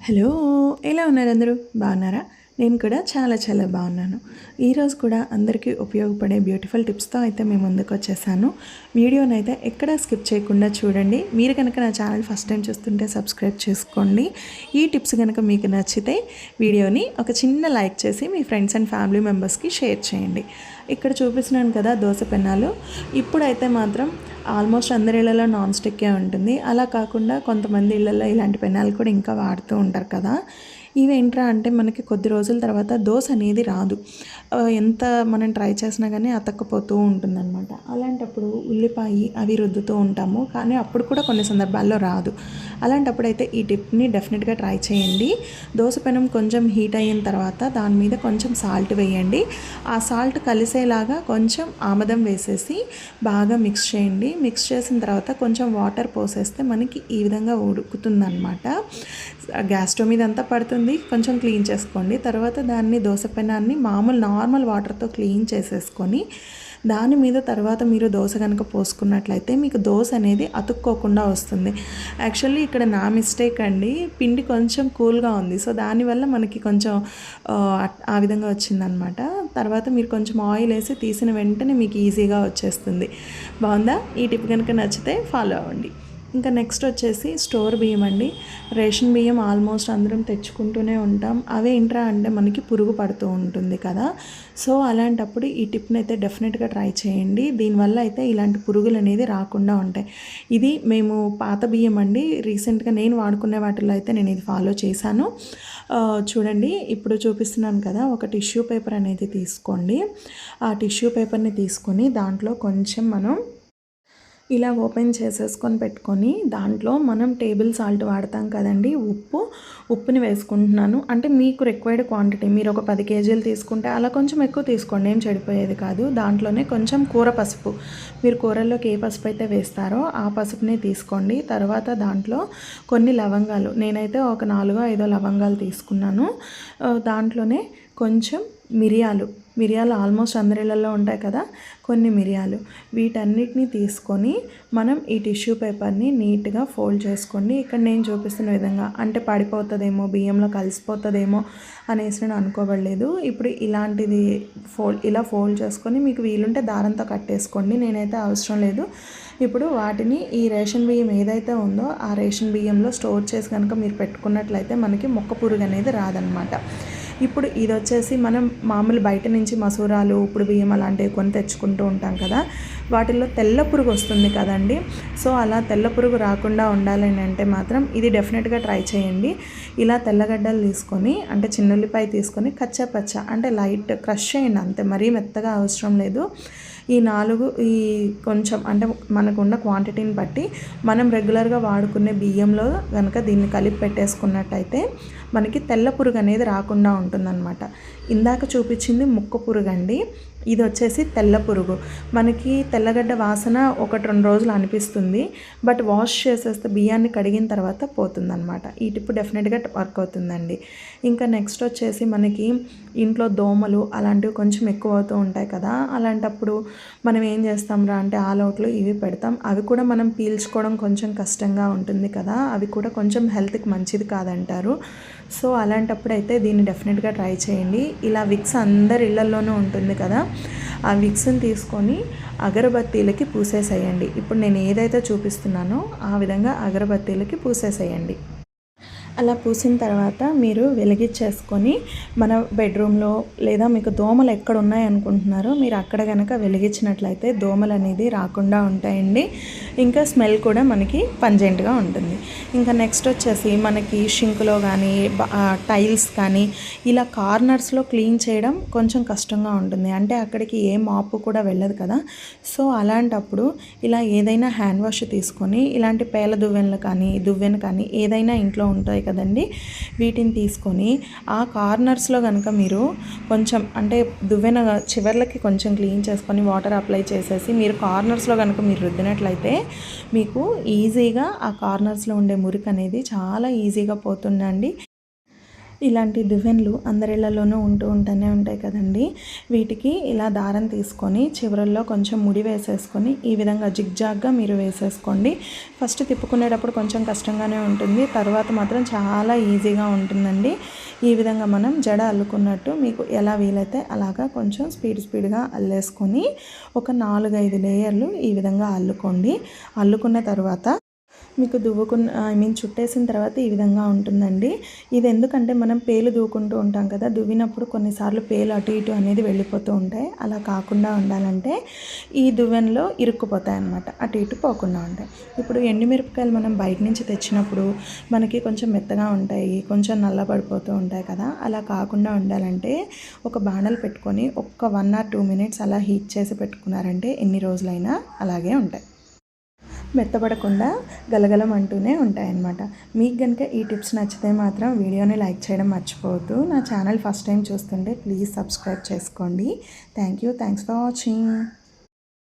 Hello ఎలా ఉన్నారు అందరూ? బాగున్నారా? నేను కూడా చాలా చాలా బాగున్నాను. ఈరోజు కూడా అందరికీ ఉపయోగపడే బ్యూటిఫుల్ టిప్స్తో అయితే మేము ముందుకు వచ్చేసాను. వీడియోని అయితే ఎక్కడా స్కిప్ చేయకుండా చూడండి. మీరు కనుక నా ఛానల్ ఫస్ట్ టైం చూస్తుంటే సబ్స్క్రైబ్ చేసుకోండి. ఈ టిప్స్ కనుక మీకు నచ్చితే వీడియోని ఒక చిన్న లైక్ చేసి మీ ఫ్రెండ్స్ అండ్ ఫ్యామిలీ మెంబర్స్కి షేర్ చేయండి. ఇక్కడ చూపిస్తున్నాను కదా దోశ పెన్నాలు. ఇప్పుడైతే మాత్రం ఆల్మోస్ట్ అందరి ఇళ్ళలో నాన్ స్టిక్కే ఉంటుంది. అలా కాకుండా కొంతమంది ఇళ్ళల్లో ఇలాంటి పెన్నాలు కూడా ఇంకా వాడుతూ ఉంటారు కదా. ఇవేంట్రా అంటే మనకి కొద్ది రోజుల తర్వాత దోశ అనేది రాదు. ఎంత మనం ట్రై చేసినా కానీ అతక్కపోతూ ఉంటుందన్నమాట. అలాంటప్పుడు ఉల్లిపాయ అవి రుద్దుతూ ఉంటాము. కానీ అప్పుడు కూడా కొన్ని సందర్భాల్లో రాదు. అలాంటప్పుడు అయితే ఈ టిప్ని డెఫినెట్గా ట్రై చేయండి. దోశ పెనం కొంచెం హీట్ అయిన తర్వాత దాని మీద కొంచెం సాల్ట్ వేయండి. ఆ సాల్ట్ కలిసేలాగా కొంచెం ఆమదం వేసేసి బాగా మిక్స్ చేయండి. మిక్స్ చేసిన తర్వాత కొంచెం వాటర్ పోసేస్తే మనకి ఈ విధంగా ఉడుకుతుందన్నమాట. గ్యాస్ స్టవ్ మీద అంతా పడుతుంది. కొంచెం క్లీన్ చేసుకోండి. తర్వాత దాన్ని దోశ పెనాన్ని మామూలు నార్మల్ వాటర్తో క్లీన్ చేసేసుకొని దాని మీద తర్వాత మీరు దోశ కనుక పోసుకున్నట్లయితే మీకు దోశ అనేది అతుక్కోకుండా వస్తుంది. యాక్చువల్లీ ఇక్కడ నా మిస్టేక్ అండి. పిండి కొంచెం కూల్గా ఉంది. సో దానివల్ల మనకి కొంచెం ఆ, ఆ విధంగా వచ్చిందనమాట. తర్వాత మీరు కొంచెం ఆయిల్ వేసి తీసిన వెంటనే మీకు ఈజీగా వచ్చేస్తుంది. బాగుందా? ఈ టిప్ కనుక నచ్చితే ఫాలో అవ్వండి. ఇంకా నెక్స్ట్ వచ్చేసి స్టోర్ బియ్యం అండి. రేషన్ బియ్యం ఆల్మోస్ట్ అందరం తెచ్చుకుంటూనే ఉంటాం. అవే ఇంట్రా అంటే మనకి పురుగు పడుతూ ఉంటుంది కదా. సో అలాంటప్పుడు ఈ టిప్ని అయితే డెఫినెట్గా ట్రై చేయండి. దీనివల్ల అయితే ఇలాంటి పురుగులు అనేది రాకుండా ఉంటాయి. ఇది మేము పాత బియ్యం అండి. రీసెంట్గా నేను వాడుకునే వాటిలో అయితే నేను ఇది ఫాలో చేశాను. చూడండి ఇప్పుడు చూపిస్తున్నాను కదా ఒక టిష్యూ పేపర్ అనేది తీసుకోండి. ఆ టిష్యూ పేపర్ని తీసుకొని దాంట్లో కొంచెం మనం ఇలా ఓపెన్ చేసేసుకొని పెట్టుకొని దాంట్లో మనం టేబుల్ సాల్ట్ వాడతాం కదండి. ఉప్పు ఉప్పుని వేసుకుంటున్నాను. అంటే మీకు రిక్వైర్డ్ క్వాంటిటీ మీరు ఒక పది కేజీలు తీసుకుంటే అలా కొంచెం ఎక్కువ తీసుకోండి. ఏం చెడిపోయేది కాదు. దాంట్లోనే కొంచెం కూర పసుపు. మీరు కూరల్లోకి ఏ పసుపు అయితే వేస్తారో ఆ పసుపునే తీసుకోండి. తర్వాత దాంట్లో కొన్ని లవంగాలు. నేనైతే ఒక నాలుగో ఐదో లవంగాలు తీసుకున్నాను. దాంట్లోనే కొంచెం మిరియాలు. మిరియాలు ఆల్మోస్ట్ అందరిళ్ళల్లో ఉంటాయి కదా కొన్ని మిరియాలు. వీటన్నిటిని తీసుకొని మనం ఈ టిష్యూ పేపర్ని నీట్గా ఫోల్డ్ చేసుకోండి ఇక్కడ నేను చూపిస్తున్న విధంగా అంటే పడిపోతుందేమో బియ్యంలో కలిసిపోతుందేమో అనేసి నేను అనుకోబడలేదు. ఇప్పుడు ఇలాంటిది ఫోల్డ్ ఇలా ఫోల్డ్ చేసుకొని మీకు వీలుంటే దారంతో కట్టేసుకోండి నేనైతే అవసరం లేదు. ఇప్పుడు వాటిని ఈ రేషన్ బియ్యం ఏదైతే ఉందో ఆ రేషన్ బియ్యంలో స్టోర్ చేసి కనుక మీరు పెట్టుకున్నట్లయితే మనకి మొక్క పురుగు అనేది రాదనమాట. ఇప్పుడు ఇది వచ్చేసి మనం మామూలు బయట నుంచి మసూరాలు ఇప్పుడు బియ్యం అలాంటివి కొని తెచ్చుకుంటూ ఉంటాం కదా. వాటిల్లో తెల్ల పురుగు వస్తుంది కదండి. సో అలా తెల్ల పురుగు రాకుండా ఉండాలని అంటే మాత్రం ఇది డెఫినెట్గా ట్రై చేయండి. ఇలా తెల్లగడ్డలు తీసుకొని అంటే చిన్నుల్లిపాయ తీసుకొని కచ్చా పచ్చ అంటే లైట్ క్రష్ చేయండి అంతే మరీ మెత్తగా అవసరం లేదు. ఈ నాలుగు ఈ కొంచెం అంటే మనకున్న క్వాంటిటీని బట్టి మనం రెగ్యులర్గా వాడుకునే బియ్యంలో కనుక దీన్ని కలిపి పెట్టేసుకున్నట్టయితే మనకి తెల్ల పురుగు అనేది రాకుండా ఉంటుందన్నమాట. ఇందాక చూపించింది ముక్క పురుగు అండి ఇది వచ్చేసి తెల్ల పురుగు. మనకి తెల్లగడ్డ వాసన ఒకటి రెండు రోజులు అనిపిస్తుంది. బట్ వాష్ చేసేస్తే బియ్యాన్ని కడిగిన తర్వాత పోతుందన్నమాట. ఈ టిప్ డెఫినెట్గా వర్క్ అవుతుందండి. ఇంకా నెక్స్ట్ వచ్చేసి మనకి ఇంట్లో దోమలు అలాంటివి కొంచెం ఎక్కువ అవుతూ ఉంటాయి కదా అలాంటప్పుడు మనం ఏం చేస్తాం రా అంటే ఆల్ అవుట్లు ఇవి పెడతాం. అవి కూడా మనం పీల్చుకోవడం కొంచెం కష్టంగా ఉంటుంది కదా అవి కూడా కొంచెం హెల్త్కి మంచిది కాదంటారు. సో అలాంటప్పుడు అయితే దీన్ని డెఫినెట్గా ట్రై చేయండి. ఇలా విక్స్ అందరి ఇళ్ళలోనూ ఉంటుంది కదా ఆ విక్స్ని తీసుకొని అగరబత్తీలకి పూసేసేయండి. ఇప్పుడు నేను ఏదైతే చూపిస్తున్నానో ఆ విధంగా అగరబత్తీలకి పూసేసేయండి. అలా పూసిన తర్వాత మీరు వెలిగించేసుకొని మన బెడ్రూమ్లో లేదా మీకు దోమలు ఎక్కడ ఉన్నాయనుకుంటున్నారో మీరు అక్కడ కనుక వెలిగించినట్లయితే దోమలు అనేది రాకుండా ఉంటాయండి. ఇంకా స్మెల్ కూడా మనకి పంజెంట్గా ఉంటుంది. ఇంకా నెక్స్ట్ వచ్చేసి మనకి షింక్లో కానీ టైల్స్ కానీ ఇలా కార్నర్స్లో క్లీన్ చేయడం కొంచెం కష్టంగా ఉంటుంది. అంటే అక్కడికి ఏ మాపు కూడా వెళ్ళదు కదా. సో అలాంటప్పుడు ఇలా ఏదైనా హ్యాండ్ వాష్ తీసుకొని ఇలాంటి పేల దువ్వెనలు కానీ దువ్వెన కానీ ఏదైనా ఇంట్లో ఉంటాయి కదండి. వీటిని తీసుకొని ఆ కార్నర్స్లో కనుక మీరు కొంచెం అంటే దువ్వెన చివర్లకి కొంచెం క్లీన్ చేసుకొని వాటర్ అప్లై చేసేసి మీరు కార్నర్స్లో కనుక మీరు రుద్దినట్లయితే మీకు ఈజీగా ఆ కార్నర్స్లో ఉండే మురికి అనేది చాలా ఈజీగా పోతుందండి. ఇలాంటి దువ్వెనలు అందరిళ్ళలోనూ ఉంటూ ఉంటూనే ఉంటాయి కదండి. వీటికి ఇలా దారం తీసుకొని చివరల్లో కొంచెం ముడి వేసేసుకొని ఈ విధంగా జిగ్జాగ్గా మీరు వేసేసుకోండి. ఫస్ట్ తిప్పుకునేటప్పుడు కొంచెం కష్టంగానే ఉంటుంది. తర్వాత మాత్రం చాలా ఈజీగా ఉంటుందండి. ఈ విధంగా మనం జడ అల్లుకున్నట్టు మీకు ఎలా వీలైతే అలాగా కొంచెం స్పీడ్ స్పీడ్గా అల్లేసుకొని ఒక నాలుగైదు లేయర్లు ఈ విధంగా అల్లుకోండి. అల్లుకున్న తర్వాత మీకు దువ్వుకున్న ఐ మీన్ చుట్టేసిన తర్వాత ఈ విధంగా ఉంటుందండి. ఇది ఎందుకంటే మనం పేలు దువ్వుకుంటూ ఉంటాం కదా దువ్వినప్పుడు కొన్నిసార్లు పేలు అటు ఇటు అనేది వెళ్ళిపోతూ ఉంటాయి. అలా కాకుండా ఉండాలంటే ఈ దువ్వెనలో ఇరుక్కుపోతాయి అన్నమాట అటు ఇటు పోకుండా ఉంటాయి. ఇప్పుడు ఎండుమిరపకాయలు మనం బయట నుంచి తెచ్చినప్పుడు మనకి కొంచెం మెత్తగా ఉంటాయి కొంచెం నల్లబడిపోతూ ఉంటాయి కదా అలా కాకుండా ఉండాలంటే ఒక బాణలు పెట్టుకొని ఒక్క వన్ ఆర్ టూ మినిట్స్ అలా హీట్ చేసి పెట్టుకున్నారంటే ఎన్ని రోజులైనా అలాగే ఉంటాయి. మెత్తబడకుండా గలగలం అంటూనే ఉంటాయన్నమాట. మీకు కనుక ఈ టిప్స్ నచ్చితే మాత్రం వీడియోని లైక్ చేయడం మర్చిపోవద్దు. నా ఛానల్ ఫస్ట్ టైం చూస్తుంటే ప్లీజ్ సబ్స్క్రైబ్ చేసుకోండి. Thank you. Thanks for watching.